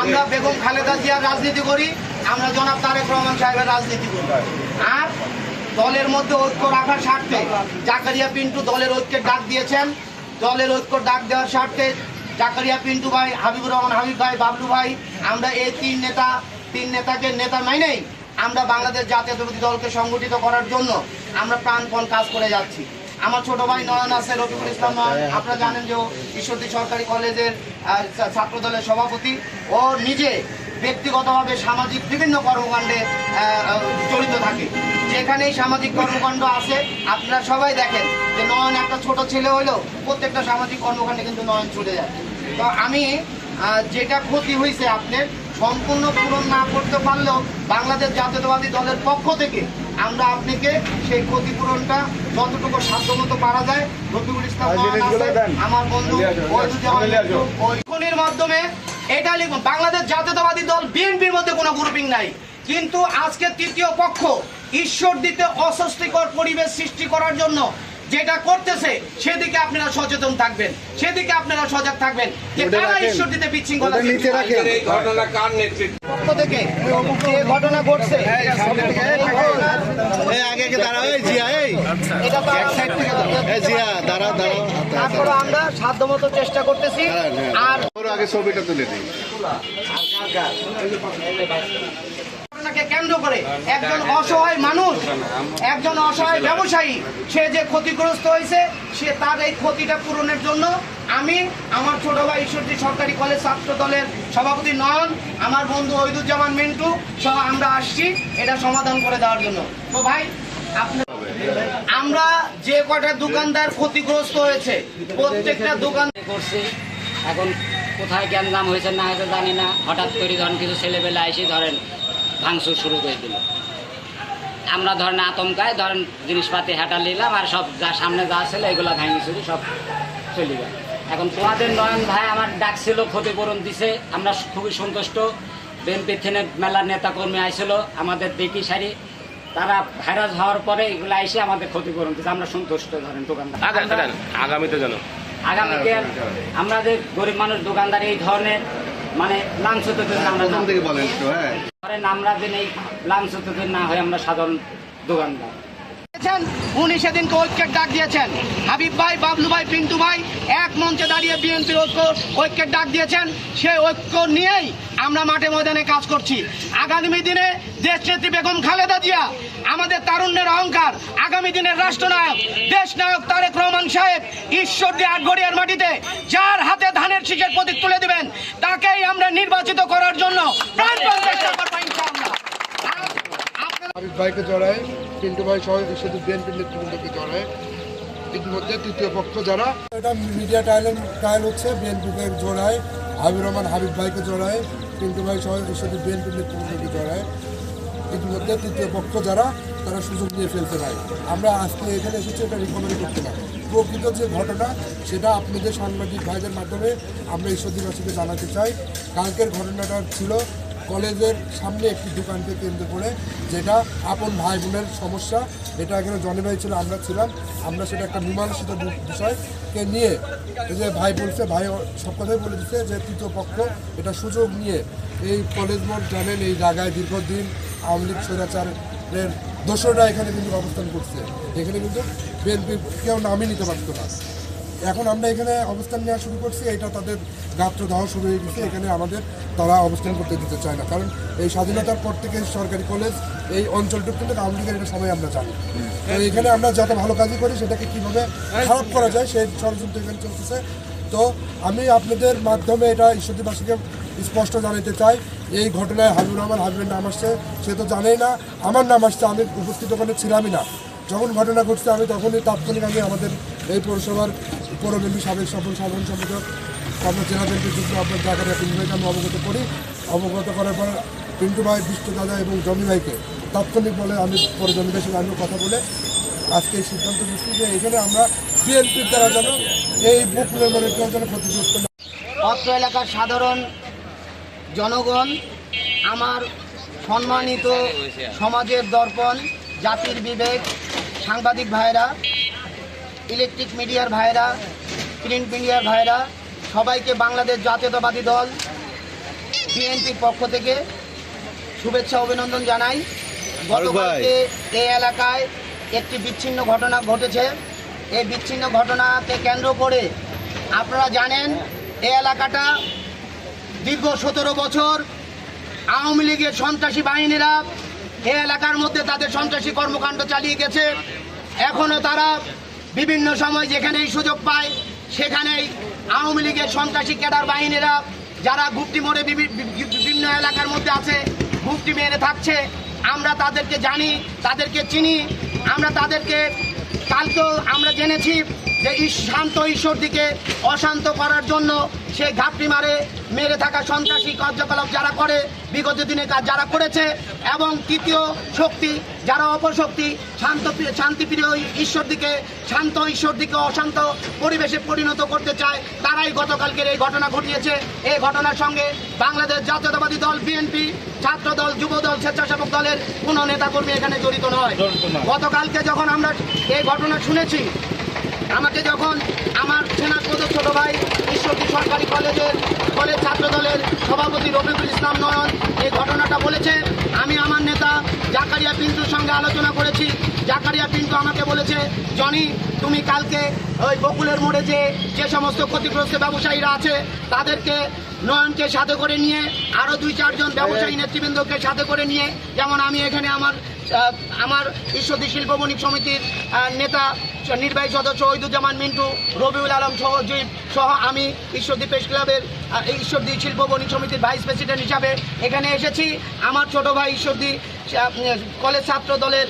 আমরা বেগম খালেদা জিয়ার রাজনীতি করি, আমরা জনাব তারেক রহমান সাহেবের রাজনীতি করি। আর দলের মধ্যে ঐক্য রাখার স্বার্থে জাকারিয়া পিন্টু দলের ঐক্যের ডাক দিয়েছেন। দলের ঐক্য ডাক দেওয়ার স্বার্থে জাকারিয়া পিন্টু ভাই, হাবিবুর রহমান, হাবিব ভাই, বাবলু ভাই, আমরা এই তিন নেতা, তিন নেতাকে নেতা মাইনেই আমরা বাংলাদেশ জাতীয়তাবাদী দলকে সংগঠিত করার জন্য আমরা প্রাণপণ কাজ করে যাচ্ছি। আমার ছোট ভাই নয়ন আছে, রফিকুল ইসলাম নয়ন আপনারা জানেন যে ঈশ্বরদী সরকারি কলেজের ছাত্র দলের সভাপতি। ও নিজে ব্যক্তিগতভাবে সামাজিক বিভিন্ন কর্মকাণ্ডে জড়িত থাকে। যেখানেই সামাজিক কর্মকাণ্ড আছে, আপনারা সবাই দেখেন যে নয়ন একটা ছোট ছেলে হলেও প্রত্যেকটা সামাজিক কর্মকাণ্ডে কিন্তু নয়ন ছুটে যায়। তো আমি যেটা ক্ষতি হয়েছে আপনার, সম্পূর্ণ পূরণ না করতে পারলেও বাংলাদেশ জাতীয়তাবাদী দলের পক্ষ থেকে আমরা আপনাকে সেই ক্ষতিপূরণটা যতটুকু সাধ্যমতো পারা যায় রফিকুল ইসলাম। আমার বন্ধু লিয়ে আসো, ওয়াহিদুজ্জামান লিয়ে আসো। মিন্টু, ওই লিখনের মাধ্যমে এটা লিখুন বাংলাদেশ জাতীয়তাবাদী দল বিএনপির মধ্যে কোনো গ্রুপিং নাই কিন্তু আজকে তৃতীয় পক্ষ ঈশ্বর দিতে অস্বস্তিকর পরিবেশ সৃষ্টি করার জন্য যেটা করতেছে সেদিকে আপনারা সচেতন থাকবেন সেদিকে আপনারা সজাগ থাকবেন যে রাখেন। ঈশ্বর দিতে এই ঘটনা কার নেতৃত্বে? পক্ষ থেকে যে ঘটনা ঘটছে এই আগে আগে এই জিয়া এই। এটা তো এক সাইড থেকে এই জিয়া দাঁড়াও দাঁড়াও তারপরে আমরা সাধ্যমতো চেষ্টা করতেছি আর আগে ছবিটা তুলে দিই। ঘটনাকে কেন্দ্র করে একজন অসহায় মানুষ, একজন অসহায় ব্যবসায়ী, সে যে ক্ষতিগ্রস্ত হয়েছে, সে তার এই ক্ষতিটা পূরণের জন্য আমি আমার ছোট ভাই ঈশ্বরদী সরকারি কলেজ ছাত্র দলের সভাপতি নয়ন, আমার বন্ধু ওইদুজ্জামান মিন্টু সহ আমরা আসছি এটা সমাধান করে দেওয়ার জন্য। তো ভাই, আপনি আমরা যে কটা দোকানদার ক্ষতিগ্রস্ত হয়েছে, প্রত্যেকটা দোকান করছি। এখন কোথায় গ্যাঞ্জাম হয়েছে না হয়েছে জানি না। হঠাৎ করে ধরেন কিছু ছেলেবেলা এসে ধরেন ভাঙচুর শুরু করে দিল। আমরা ধরেন আতঙ্কায় ধরেন জিনিসপাতি হেঁটা নিলাম আর সব যা সামনে যা ছিল এগুলো ভাঙি চুরি সব চলে গেল। এখন তোমাদের নয়ন ভাই আমার ডাকছিল ক্ষতিপূরণ দিছে। আমরা খুবই সন্তুষ্ট। বিএনপি থেকে মেলার নেতাকর্মী আইছিল আমাদের দেখি সারি। তারা ভাইরাস হওয়ার পরে এগুলো এসে আমাদের ক্ষতিপূরণ দিচ্ছে আমরা সন্তুষ্ট ধরেন দোকানদার। আগামীতে যেন। আগামীতে আমরা যে গরিব মানুষ দোকানদার এই ধরনের মানে লাঞ্ছিত আমরা না প্রথম থেকে বলেন তো হ্যাঁ। আমরা এই না হয় আমরা সাধারণ দোকানদার। উনি সেদিনকে ঐক্যের ডাক দিয়েছেন। হাবিব ভাই, বাবলু ভাই, পিন্টু ভাই এক মঞ্চে দাঁড়িয়ে বিএনপির ঐক্য, ঐক্যের ডাক দিয়েছেন। সেই ঐক্য নিয়েই আমরা মাঠে ময়দানে কাজ করছি। আগামী দিনে দেশ নেত্রী বেগম খালেদা জিয়া, আমাদের তারুণ্যের অহংকার, আগামী দিনের রাষ্ট্রনায়ক দেশ নায়ক তারেক রহমান সাহেব ঈশ্বর দিয়ে আটগড়িয়ার মাটিতে যার হাতে ধানের শীষের প্রতীক তুলে দিবেন, তাকেই আমরা নির্বাচিত করার জন্য হাবিব ভাইকে জড়ায় পিন্টু ভাই সহ শুধু বিএনপির নেতৃবৃন্দকে জড়ায়। ইতিমধ্যে তৃতীয় পক্ষ যারা। এটা মিডিয়া ট্রায়াল ট্রায়াল হচ্ছে বিএনপিকে জড়ায় হাবিব রহমান, হাবিব ভাইকে জড়ায় পিন্টু ভাই সহ শুধু বিএনপির নেতৃবৃন্দকে জড়ায়। ইতিমধ্যে তৃতীয় পক্ষ যারা, তারা সুযোগ নিয়ে ফেলতে পারে। আমরা আজকে এখানে এসেছি, এটা রিকভারি করতে না প্রকৃত যে ঘটনা, সেটা আপনাদের সাংবাদিক ভাইদের মাধ্যমে আমরা ঈশ্বরদীবাসীকে জানাতে চাই। কালকের ঘটনাটা ছিল কলেজের সামনে একটি দোকানকে কেন্দ্র করে যেটা আপন ভাই বোনের সমস্যা, এটা এখানে জনি ভাই ছিল, আমরা ছিলাম, আমরা সেটা একটা মীমাংসিত বিষয়কে নিয়ে যে ভাই বলছে, ভাই সব কথাই বলে দিচ্ছে যে তৃতীয় পক্ষ এটা সুযোগ নিয়ে এই কলেজ মোড় জানেন, এই জায়গায় দীর্ঘদিন আওয়ামী লীগ স্বৈরাচারের দোষরা এখানে কিন্তু অবস্থান করছে। এখানে কিন্তু বিএনপি কেউ নামই নিতে পারতো না। এখন আমরা এখানে অবস্থান নেওয়া শুরু করছি, এটা তাদের গাত্র দেওয়া শুরু হয়ে গেছে, এখানে আমাদের তারা অবস্থান করতে দিতে চায় না। কারণ এই স্বাধীনতার পর থেকে সরকারি কলেজ এই অঞ্চলটুকু কিন্তু আওয়ামী লীগের এটা সবাই আমরা জানি। তো এখানে আমরা যত ভালো কাজই করি, সেটাকে কীভাবে খারাপ করা যায়, সেই ষড়যন্ত্র এখানে চলতেছে। তো আমি আপনাদের মাধ্যমে এটা ঈশ্বরদীবাসীকে স্পষ্ট জানাতে চাই, এই ঘটনায় হাবিবুর রহমান হাবিবের নাম আসছে, সে তো জানেই না, আমার নাম আসছে, আমি উপস্থিত ওখানে ছিলামই না। যখন ঘটনা ঘটছে, আমি তখনই তাৎক্ষণিক আমি আমাদের এই পৌরসভার পৌরবিন্দু সাবেক সফল সাধারণ সম্পাদক আমরা জেলা বিএনপির যুক্ত আপনার জায়গাটা পিন্টু ভাইকে আমি অবগত করি, অবগত করার পর পিন্টু ভাই, বিষ্ণু দাদা এবং জমি ভাইকে তাৎক্ষণিক বলে আমি পরে জমি ভাইয়ের আমিও কথা বলে আজকে এই সিদ্ধান্ত নিচ্ছি যে এখানে আমরা বিএনপির দ্বারা যেন এই বুক নির্মাণের যেন ক্ষতিগ্রস্ত অত্র এলাকার সাধারণ জনগণ, আমার সম্মানিত সমাজের দর্পণ, জাতির বিবেক, সাংবাদিক ভাইরা ইলেকট্রিক মিডিয়ার ভাইরা প্রিন্ট মিডিয়ার ভাইরা সবাইকে বাংলাদেশ জাতীয়তাবাদী দল বিএনপির পক্ষ থেকে শুভেচ্ছা অভিনন্দন জানাই। গতকালকে এই এলাকায় একটি বিচ্ছিন্ন ঘটনা ঘটেছে। এই বিচ্ছিন্ন ঘটনাকে কেন্দ্র করে আপনারা জানেন এই এলাকাটা দীর্ঘ সতেরো বছর আওয়ামী লীগের সন্ত্রাসী বাহিনীরা এই এলাকার মধ্যে তাদের সন্ত্রাসী কর্মকাণ্ড চালিয়ে গেছে। এখনও তারা বিভিন্ন সময় যেখানেই সুযোগ পায়, সেখানেই আওয়ামী লীগের সন্ত্রাসী ক্যাডার বাহিনীরা, যারা গুপ্তি মোড়ে বিভিন্ন এলাকার মধ্যে আছে গুপ্তি মেরে থাকছে। আমরা তাদেরকে জানি, তাদেরকে চিনি, আমরা তাদেরকে কালকেও আমরা জেনেছি যে শান্ত ঈশ্বর দিকে অশান্ত করার জন্য সে ঘাপটি মারে মেরে থাকা সন্ত্রাসী কার্যকলাপ যারা করে বিগত দিনে কাজ যারা করেছে এবং তৃতীয় শক্তি যারা অপশক্তি শান্ত শান্তিপ্রিয় ঈশ্বর দিকে শান্ত ঈশ্বর দিকে অশান্ত পরিবেশে পরিণত করতে চায় তারাই গতকালকের এই ঘটনা ঘটিয়েছে। এই ঘটনার সঙ্গে বাংলাদেশ জাতীয়তাবাদী দল বিএনপি ছাত্র দল যুব দল স্বেচ্ছাসেবক দলের কোনো নেতাকর্মী এখানে জড়িত নয়। গতকালকে যখন আমরা এই ঘটনা শুনেছি আমাকে যখন আমার সেনাপদ ছোট ভাই ঈশ্বরী সরকারি কলেজের, কলেজ ছাত্র দলের সভাপতি রফিকুল ইসলাম নয়ন এই ঘটনাটা বলেছে। আমি আমার নেতা জাকারিয়া পিন্টুর সঙ্গে আলোচনা করেছি। জাকারিয়া পিন্টু আমাকে বলেছে জনি তুমি কালকে ওই বকুলের মোড়ে যে যে সমস্ত ক্ষতিগ্রস্ত ব্যবসায়ীরা আছে তাদেরকে নয়নকে সাথে করে নিয়ে আরও দুই চারজন ব্যবসায়ী নেতৃবৃন্দকে সাথে করে নিয়ে যেমন আমি এখানে আমার আমার ঈশ্বরদী শিল্প বণিক সমিতির নেতা নির্বাহী সদস্য ওইদুজ্জামান মিন্টু রবিউল আলম সহ জয়ীব সহ আমি ঈশ্বরদী প্রেস ক্লাবের ঈশ্বরদী শিল্প বণিক সমিতির ভাইস প্রেসিডেন্ট হিসাবে এখানে এসেছি। আমার ছোট ভাই ঈশ্বরদী কলেজ ছাত্র দলের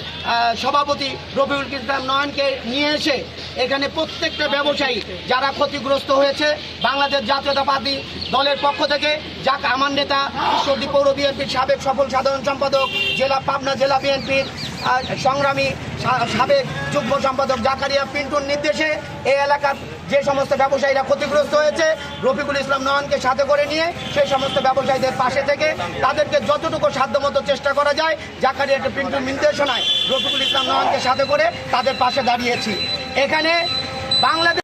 সভাপতি রবিউল ইসলাম নয়নকে নিয়ে এসে এখানে প্রত্যেকটা ব্যবসায়ী যারা ক্ষতিগ্রস্ত হয়েছে, বাংলাদেশ জাতীয়তাবাদী দলের পক্ষ থেকে, যাক আমার নেতা ঈশ্বরদী পৌর বিএনপির সাবেক সফল সাধারণ সম্পাদক, জেলা পাবনা জেলা বিএনপির সংগ্রামী সাবেক যুগ্ম সম্পাদক জাকারিয়া পিন্টুর নির্দেশে এই এলাকার যে সমস্ত ব্যবসায়ীরা ক্ষতিগ্রস্ত হয়েছে, রফিকুল ইসলাম নয়নকে সাথে করে নিয়ে সেই সমস্ত ব্যবসায়ীদের পাশে থেকে তাদেরকে যতটুকু সাধ্যমতো চেষ্টা করা যায়, জাকারিয়া পিন্টুর নির্দেশনায় রফিকুল ইসলাম নয়নকে সাথে করে তাদের পাশে দাঁড়িয়েছি। এখানে বাংলাদেশ